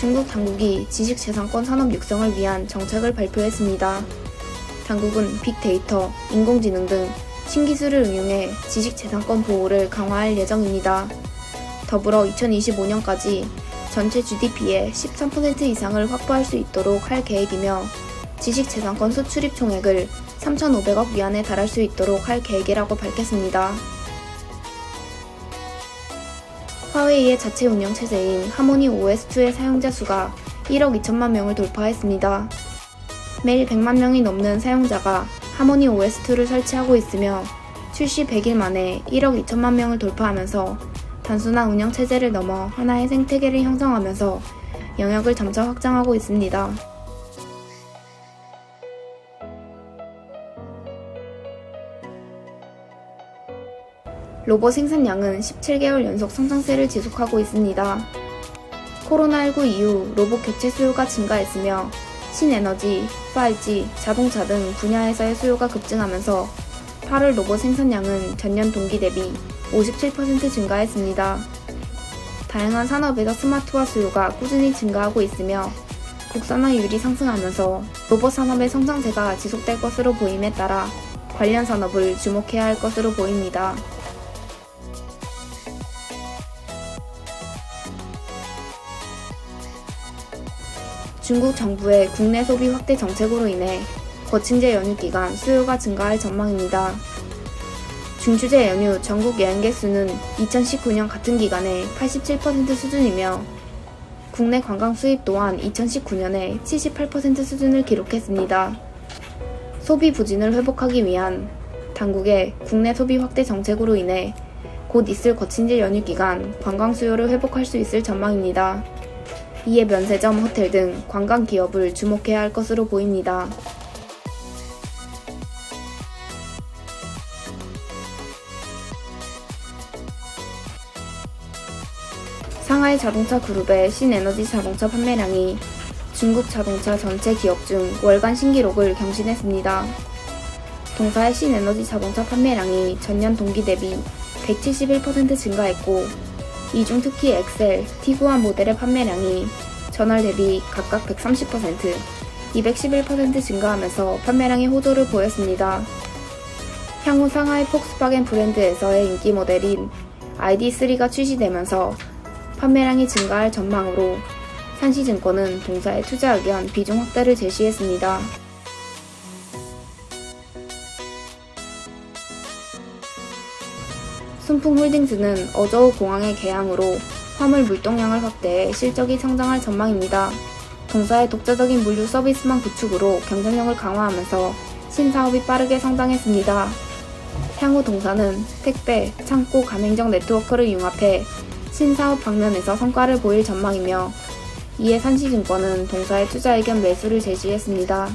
중국 당국이 지식재산권 산업 육성을 위한 정책을 발표했습니다. 당국은 빅데이터, 인공지능 등 신기술을 응용해 지식재산권 보호를 강화할 예정입니다. 더불어 2025년까지 전체 GDP의 13% 이상을 확보할 수 있도록 할 계획이며 지식재산권 수출입 총액을 3,500억 위안에 달할 수 있도록 할 계획이라고 밝혔습니다. 화웨이의 자체 운영 체제인 하모니 OS2의 사용자 수가 1억 2천만 명을 돌파했습니다. 매일 100만 명이 넘는 사용자가 하모니 OS2를 설치하고 있으며 출시 100일 만에 1억 2천만 명을 돌파하면서 단순한 운영 체제를 넘어 하나의 생태계를 형성하면서 영역을 점차 확장하고 있습니다. 로봇 생산량은 17개월 연속 성장세를 지속하고 있습니다. 코로나19 이후 로봇 교체 수요가 증가했으며 신에너지, 5G, 자동차 등 분야에서의 수요가 급증하면서 8월 로봇 생산량은 전년 동기 대비 57% 증가했습니다. 다양한 산업에서 스마트화 수요가 꾸준히 증가하고 있으며 국산화율이 상승하면서 로봇 산업의 성장세가 지속될 것으로 보임에 따라 관련 산업을 주목해야 할 것으로 보입니다. 중국 정부의 국내 소비 확대 정책으로 인해 거친제 연휴 기간 수요가 증가할 전망입니다. 중추제 연휴 전국 여행객 수는 2019년 같은 기간에 87% 수준이며 국내 관광 수입 또한 2019년에 78% 수준을 기록했습니다. 소비 부진을 회복하기 위한 당국의 국내 소비 확대 정책으로 인해 곧 있을 거친제 연휴 기간 관광 수요를 회복할 수 있을 전망입니다. 이에 면세점, 호텔 등 관광 기업을 주목해야 할 것으로 보입니다. 상하이 자동차 그룹의 신에너지 자동차 판매량이 중국 자동차 전체 기업 중 월간 신기록을 경신했습니다. 동사의 신에너지 자동차 판매량이 전년 동기 대비 171% 증가했고, 이 중 특히 엑셀, 티구안 모델의 판매량이 전월 대비 각각 130%, 211% 증가하면서 판매량의 호조를 보였습니다. 향후 상하이 폭스바겐 브랜드에서의 인기 모델인 ID3가 출시되면서 판매량이 증가할 전망으로 산시증권은 동사의 투자 의견 비중 확대를 제시했습니다. 순풍홀딩스는 어저우 공항의 개항으로 화물 물동량을 확대해 실적이 성장할 전망입니다. 동사의 독자적인 물류 서비스망 구축으로 경쟁력을 강화하면서 신사업이 빠르게 성장했습니다. 향후 동사는 택배, 창고, 가맹점 네트워크를 융합해 신사업 방면에서 성과를 보일 전망이며 이에 산시증권은 동사의 투자 의견 매수를 제시했습니다.